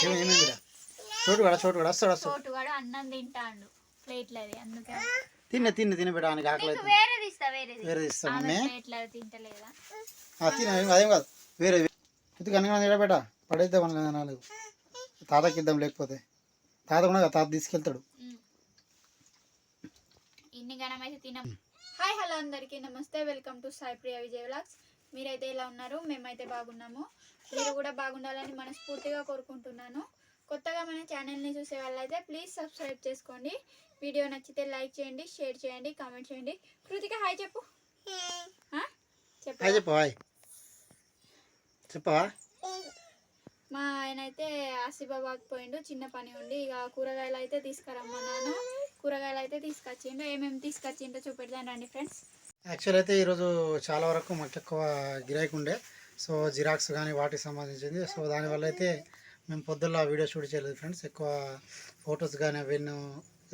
కూడా చోటు కూడా చోటు కూడా? వస్తాడు వస్తాడు. చోటుగాడు అన్నం తింటాడు ప్లేట్లది అందుకే. తిన్న తిన్న తిన బిడ్డ ఆయనకి ఆకలి ఇస్తా వేరేది వేరే ఇస్తాం ఆమె మమ్మీ ప్లేట్లది తింటలేదా? ఆ, తిన అదేం కాదు. వేరే ఇది కనుక తినబెట్ట పడైతే మన నాలుగు తాతకి ఇద్దాం లేకపోతే. తాత కూడా తాత తీసుకెళ్తాడు. ఇన్ని గణం అయితే తినం. హాయ్ హలో అందరికీ. నమస్తే welcome to Sai Priya Vijay vlogs. మీరైతే ఎలా ఉన్నారు? మేమైతే బాగున్నాము. మీరు కూడా బాగుండాలని మనస్ఫూర్తిగా కోరుకుంటున్నాను. కొత్తగా మన ఛానల్ని చూసే వాళ్ళైతే ప్లీజ్ సబ్స్క్రైబ్ చేసుకోండి. వీడియో నచ్చితే లైక్ చేయండి షేర్ చేయండి కామెంట్ చేయండి. కృతిక హాయ్ చెప్పు. ఆ? చెప్పు. హాయ్ చెప్పు హాయ్. చెప్పవా? మా ఆయన అయితే ఆసిఫాబాద్ పోయిండు చిన్న పని ఉండి ఇక కూరగాయలు అయితే తీసుకురమ్మన్నాను. కూరగాయలు అయితే తీసుకొచ్చిండు. ఏమేమి తీసుకొచ్చిండో చూపెడతాను రండి ఫ్రెండ్స్. యాక్చువల్ అయితే ఈరోజు చాలా వరకు మాకు ఎక్కువ గిరాకీ ఉండే. సో జిరాక్స్ కానీ వాటికి సంబంధించింది. సో దానివల్ల అయితే మేము పొద్దున్న వీడియో షూట్ చేయలేదు ఫ్రెండ్స్. ఎక్కువ ఫొటోస్ కానీ అవన్నీ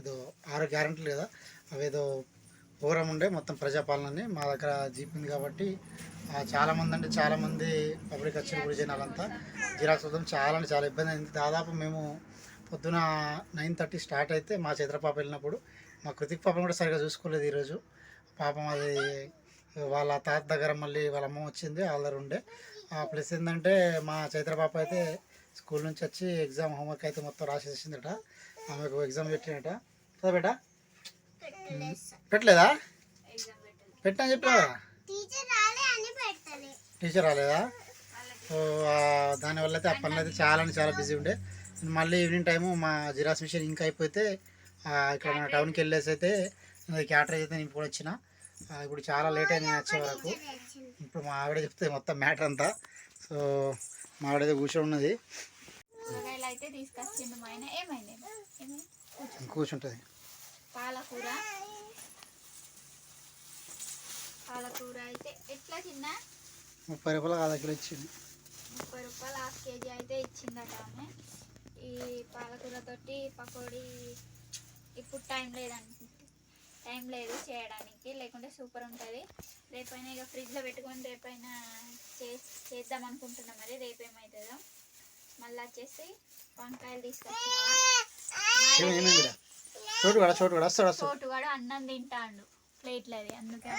ఏదో ఆరు గ్యారంటీలు కదా అవేదో ప్రోగ్రామ్ ఉండే మొత్తం ప్రజాపాలనని మా దగ్గర జీపింది కాబట్టి చాలామంది అంటే చాలామంది పబ్లిక్ వచ్చిన గుడి జనాలంతా జిరాక్స్ వద్దాం. చాలా అంటే చాలా ఇబ్బంది అయింది. దాదాపు మేము పొద్దున నైన్ థర్టీ స్టార్ట్ అయితే మా చైత్రపాప వెళ్ళినప్పుడు మా కృతిక్ పాపను కూడా సరిగా చూసుకోలేదు ఈరోజు. పాపం అది వాళ్ళ తాత దగ్గర మళ్ళీ వాళ్ళ అమ్మ వచ్చింది వాళ్ళ ఉండే. ఆ ప్లస్ ఏంటంటే మా చైత్ర పాప అయితే స్కూల్ నుంచి వచ్చి ఎగ్జామ్ హోంవర్క్ అయితే మొత్తం రాసేసిందట. ఆమెకు ఎగ్జామ్ పెట్టినట కదా బేటా. పెట్టలేదా? పెట్టని చెప్పావా? టీచర్ రాలేదా? సో దానివల్ల అయితే ఆ పనులు అయితే చాలా అంటే చాలా బిజీ ఉండే. మళ్ళీ ఈవినింగ్ టైము మా జిరాక్స్ మిషన్ ఇంకా అయిపోతే ఇక్కడ మన టౌన్కి వెళ్ళేసి అయితే క్యాటరేజ్ అయితే నింపుకొని వచ్చిన ఇప్పుడు చాలా లేట్ అయింది నేను వచ్చే వరకు. ఇప్పుడు మా ఆవిడ చెప్తే మొత్తం మ్యాటర్ అంతా. సో మా ఆవిడ అయితే కూర్చొని ఉన్నది. కూర్చుంటుంది. పాలకూర. పాలకూర అయితే ఎట్లా చిన్న ముప్పై రూపాయలు అర్ధ కిలో ఇచ్చింది ముప్పై రూపాయలు హాఫ్ కేజీ అయితే ఇచ్చిందట ఆమె. ఈ పాలకూర తోటి పకోడీ ఇప్పుడు టైం లేదండి టైం లేదు చేయడానికి లేకుంటే సూపర్ ఉంటుంది. రేపైనా ఇక ఫ్రిడ్జ్లో పెట్టుకొని రేపైనా చే చేద్దాం అనుకుంటున్నాం మరి రేపు ఏమవుతుందో మళ్ళీ వచ్చేసి వంకాయలు తీసుకొచ్చినా ఏమేమి కూడా చోటు కూడా? అన్నం తింటాడు ప్లేట్లది అందుకే.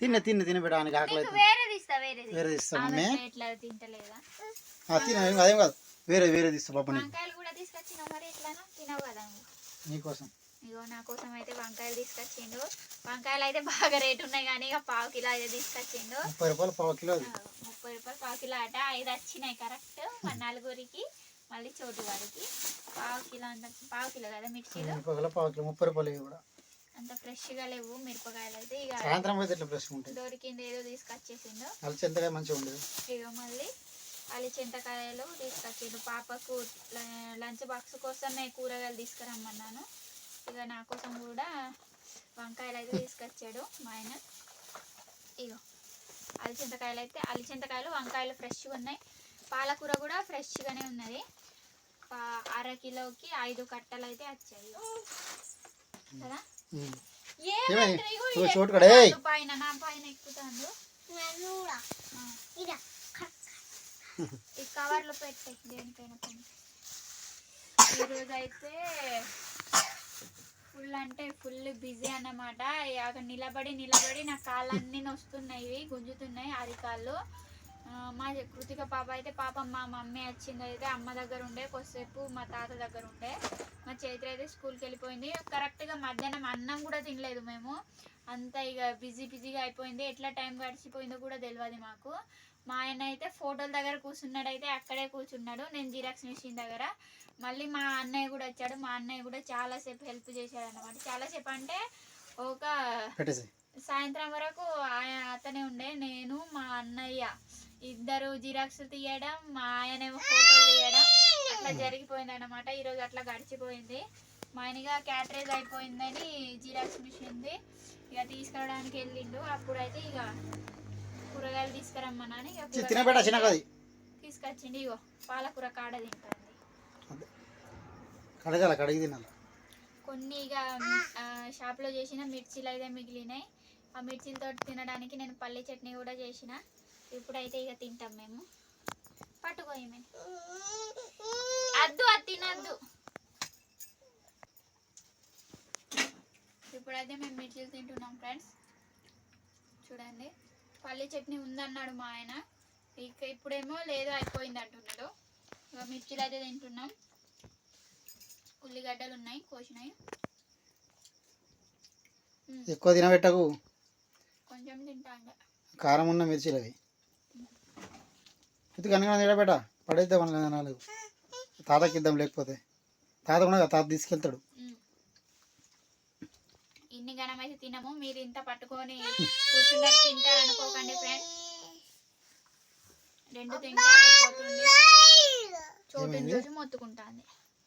తిన్న తిన్న తిన బిడ్డ ఆయనకి ఆకలి నీకు అవుతుంది. వేరేది ఇస్తా వేరేది వేరే ఇస్తాం ఆమె మమ్మీ? తింటలేదా? ఆ, తిన అదేం కాదు. వేరే వేరే తీస్తా పాప నీకు వంకాయలు కూడా తీసుకొచ్చినావు మరి ఎట్లానో? తినవు కదా నీకోసం. ఇగో నా కోసం అయితే వంకాయలు తీసుకొచ్చిండు. వంకాయలు అయితే బాగా రేటు ఉన్నాయి కానీ ఇక పావు కిలో అయితే తీసుకొచ్చిండు. ముప్పై రూపాయలు పావు కిలో ముప్పై రూపాయలు పావు కిలో అట. ఐదు వచ్చినాయి కరెక్ట్ మన నలుగురికి మళ్ళీ చోటు వారికి పావు కిలో అంత పావు కిలో కదా మిర్చీలు? పావు కిలో ముప్పై రూపాయలు కూడా. అంత ఫ్రెష్గా లేవు మిరపకాయలు అయితే. ఇక సాయంత్రం అయితే ఇట్లా ఉంటాయి. దొరికింది ఏదో తీసుకొచ్చేసిండు. కలిసి ఎంతగా మంచిగా ఉండేది. ఇక మళ్ళీ అల్లి చింతకాయలు తీసుకొచ్చిండు. పాపకు లంచ్ బాక్స్ కోసమే కూరగాయలు తీసుకురమ్మన్నాను. ఇక నా కోసం కూడా వంకాయలు అయితే తీసుకొచ్చాడు మా ఆయన. ఇగో అల్లి చింతకాయలు అయితే అల్లి చింతకాయలు వంకాయలు ఫ్రెష్గా ఉన్నాయి. పాలకూర కూడా ఫ్రెష్గానే ఉన్నది. అర కిలోకి ఐదు కట్టలు అయితే వచ్చాయి. కదా? పైన నా పైన ఎక్కుతాండు. ఈ కవర్లో పెట్టే దేనికైనా పని. ఈరోజు అయితే ఫుల్ అంటే ఫుల్ బిజీ అన్నమాట. నిలబడి నిలబడి నా కాళ్ళన్నీ నొస్తున్నాయి గుంజుతున్నాయి అరికాళ్ళు. మా కృతిక పాప అయితే పాపం మా మమ్మీ వచ్చింది అయితే అమ్మ దగ్గర ఉండే కొద్దిసేపు మా తాత దగ్గర ఉండే. మా చైత్ర అయితే స్కూల్కి వెళ్ళిపోయింది. కరెక్ట్గా మధ్యాహ్నం అన్నం కూడా తినలేదు మేము. అంతా ఇక బిజీ బిజీగా అయిపోయింది. ఎట్లా టైం గడిచిపోయిందో కూడా తెలియదు మాకు. మా ఆయన అయితే ఫోటోల దగ్గర కూర్చున్నాడు అయితే అక్కడే కూర్చున్నాడు. నేను జిరాక్స్ మిషన్ దగ్గర. మళ్ళీ మా అన్నయ్య కూడా వచ్చాడు. మా అన్నయ్య కూడా చాలాసేపు హెల్ప్ చేశాడు అనమాట చాలాసేపు అంటే ఒక సాయంత్రం వరకు ఆయన అతనే ఉండే. నేను మా అన్నయ్య. ఇద్దరు జిరాక్స్ తీయడం మా ఆయనేమో ఫోటోలు తీయడం అట్లా జరిగిపోయింది అనమాట ఈరోజు అట్లా గడిచిపోయింది. మా ఆయనగా క్యాటరేజ్ అయిపోయిందని జిరాక్స్ మిషన్ది ఇక తీసుకురావడానికి వెళ్ళిండు. అప్పుడైతే ఇక కూరగాయలు తీసుకురమ్మన్నాను ఇక తీసుకొచ్చిండు. ఇగో పాలకూర కాడ తింటుంది. కడగాల కడిగి తినాలి? కొన్ని ఇక షాప్లో చేసిన మిర్చీలు అయితే మిగిలినాయి. ఆ మిర్చీలతో తినడానికి నేను పల్లి చట్నీ కూడా చేసిన. ఇప్పుడైతే ఇక తింటాం మేము. పట్టుకోయమే అద్దు అది తినద్దు. ఇప్పుడైతే మేము మిర్చీలు తింటున్నాం ఫ్రెండ్స్. చూడండి. పల్లి చట్నీ ఉందన్నాడు మా ఆయన. ఇక ఇప్పుడేమో లేదో అయిపోయింది అంటున్నాడు. ఇక మిర్చిలు అయితే తింటున్నాం. ఉల్లిగడ్డలు ఉన్నాయి కోసినాయి. ఎక్కువ తినబెట్టకు. కొంచెం తింటా కారం ఉన్న మిర్చిలు అవి ఇది కనుక తినబెట్ట పడైతే మన నాలుగు. తాతకి ఇద్దాం లేకపోతే. తాత కూడా తాత తీసుకెళ్తాడు. ఇన్ని గణం అయితే తినము మీరు ఇంత పట్టుకొని కూర్చున్నట్టు తింటారు అనుకోకండి ఫ్రెండ్స్ రెండు తింటే అయిపోతుంది. ఏమైంది? చూసి మొత్తుకుంటాంది.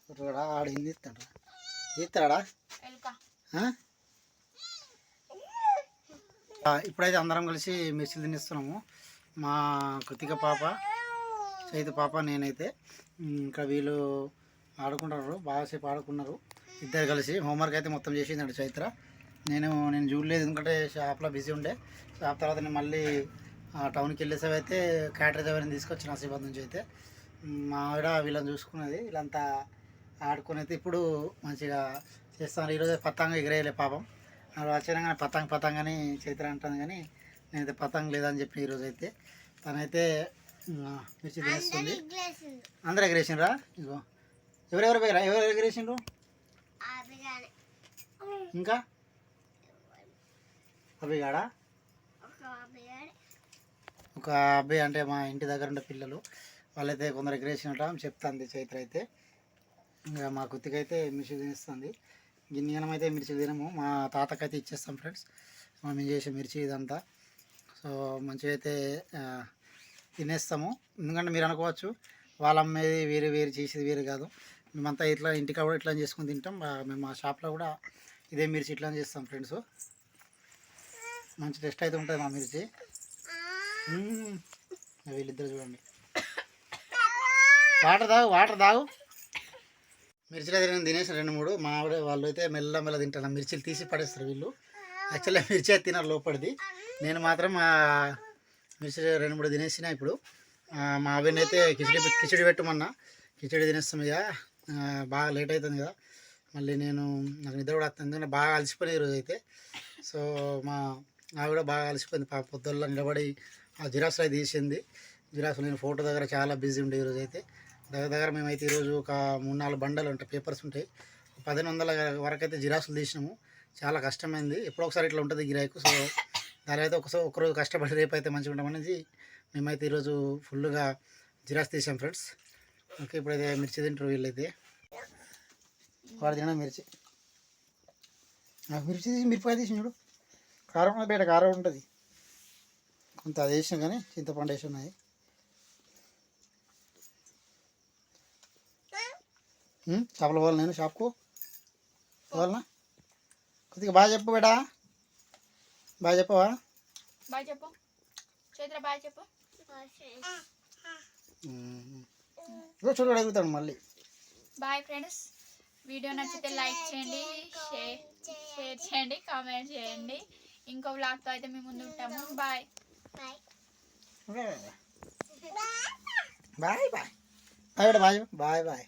చూడరా ఆడు ఏం తీస్తాడు తీస్తాడా ఎలుక ఆ? ఆ, ఇప్పుడైతే అందరం కలిసి మిర్చిలు తినేస్తున్నాము. మా కృతిక పాప చైతు పాప నేనైతే ఇంకా వీళ్ళు ఆడుకుంటారు బాగాసేపు ఆడుకున్నారు. ఇద్దరు కలిసి హోంవర్క్ అయితే మొత్తం చేసిందండి చైత్ర. నేను నేను చూడలేదు ఎందుకంటే షాప్లో బిజీ ఉండే. షాప్ తర్వాత నేను మళ్ళీ ఆ, టౌన్కి వెళ్ళేసేవి అయితే క్యాటరేజ్ ఎవరిని తీసుకొచ్చిన ఆశీర్వాద్ నుంచి అయితే. మా ఆవిడ వీళ్ళని చూసుకున్నది వీళ్ళంతా ఆడుకుని అయితే ఇప్పుడు మంచిగా చేస్తాను ఈరోజు పతంగ ఎగిరేయలే పాపం. ఆవిడ వచ్చినాగానే పతంగ పతంగ అని చైత్ర అంటుంది కానీ నేనైతే పతంగ లేదని చెప్పి ఈరోజు అయితే తనైతే మిర్చి తినేస్తుంది అందరు ఎగరేసిండ్రా? ఇగో ఎవరెవరు పోయారా ఎవరు ఎగరేసిండ్రు? ఇంకా? అభిగాడా? ఒక అబ్బాయి అంటే మా ఇంటి దగ్గర ఉండే పిల్లలు. వాళ్ళైతే కొందరు ఎగరేసినట్ట చెప్తాంది చైత్ర అయితే. ఇంకా మా కుత్తికైతే మిర్చి తినేస్తుంది. గిన్నెనం అయితే మిర్చి తినము. మా తాతకైతే ఇచ్చేస్తాం ఫ్రెండ్స్. మేము చేసే మిర్చి ఇదంతా. సో మంచిగా అయితే తినేస్తాము. ఎందుకంటే మీరు అనుకోవచ్చు వాళ్ళ అమ్మేది వేరే వేరు చేసేది వేరే కాదు. మేమంతా ఇట్లా ఇంటికి కూడా ఇట్లా చేసుకుని తింటాం. మేము మా షాప్లో కూడా ఇదే మిర్చి ఇట్లా చేస్తాం ఫ్రెండ్స్. మంచి టేస్ట్ అయితే ఉంటుంది మా మిర్చి. వీళ్ళిద్దరు చూడండి. వాటర్ తాగు వాటర్ తాగు. మిర్చిలు అయితే నేను తినేసిన రెండు మూడు. మా ఆవిడ వాళ్ళు అయితే మెల్ల మెల్ల తింటాను మిర్చిలు తీసి పడేస్తారు వీళ్ళు. యాక్చువల్గా మిర్చి అయితే తినారు లోపలిది. నేను మాత్రం మిర్చి రెండు మూడు తినేసిన ఇప్పుడు. మా ఆవిడని అయితే కిచడి కిచడి పెట్టమన్నా. కిచడి తినేస్తాం ఇక. బాగా లేట్ అవుతుంది కదా. మళ్ళీ నేను నాకు నిద్ర కూడా వస్తుంది. ఎందుకంటే బాగా అలసిపోయిన ఈరోజు అయితే. సో మా ఆవిడ బాగా అలసిపోయింది. పా పొద్దుల్లో నిలబడి ఆ జిరాక్స్లో అయితే తీసింది. జిరాసులు నేను ఫోటో దగ్గర చాలా బిజీ ఉండే ఈరోజు అయితే. దగ్గర దగ్గర మేమైతే ఈరోజు ఒక మూడు నాలుగు బండలు ఉంటాయి పేపర్స్ ఉంటాయి. పదిహేను వందల వరకు అయితే జిరాక్స్లు తీసినాము. చాలా కష్టమైంది. ఎప్పుడో ఒకసారి ఇట్లా ఉంటుంది గిరాకు సో అలాగే అయితే ఒకసారి ఒకరోజు కష్టపడి రేపు అయితే మంచిగా ఉంటామనేది మేమైతే ఈరోజు ఫుల్గా జిరాక్స్ తీసాం ఫ్రెండ్స్. ఓకే ఇప్పుడైతే మిర్చి తింటారు వీళ్ళైతే. వాడు తినడం మిర్చి. నాకు మిర్చి తీసి మిరపకాయ తీసి చూడు. కారం ఉన్నది బయట కారం ఉంటుంది. కొంత అది వేసాం కానీ చింతపండు వేసి ఉన్నాయి చేపలు పోవాలి నేను షాప్కు పోవాలనా కొద్దిగా బాగా చెప్పు బేటా. బాగా చెప్పవా? బాయ్ చెప్పు. చైత్ర బాయ్ చెప్పు. చూడు అడుగుతాడు మళ్ళీ. Bye friends. వీడియో నచ్చితే లైక్ చేయండి షేర్ షేర్ చేయండి కామెంట్ చేయండి. ఇంకో వ్లాగ్తో అయితే మేము ముందు ఉంటాము. Bye. Bye bye. Bye bye. Bye bye.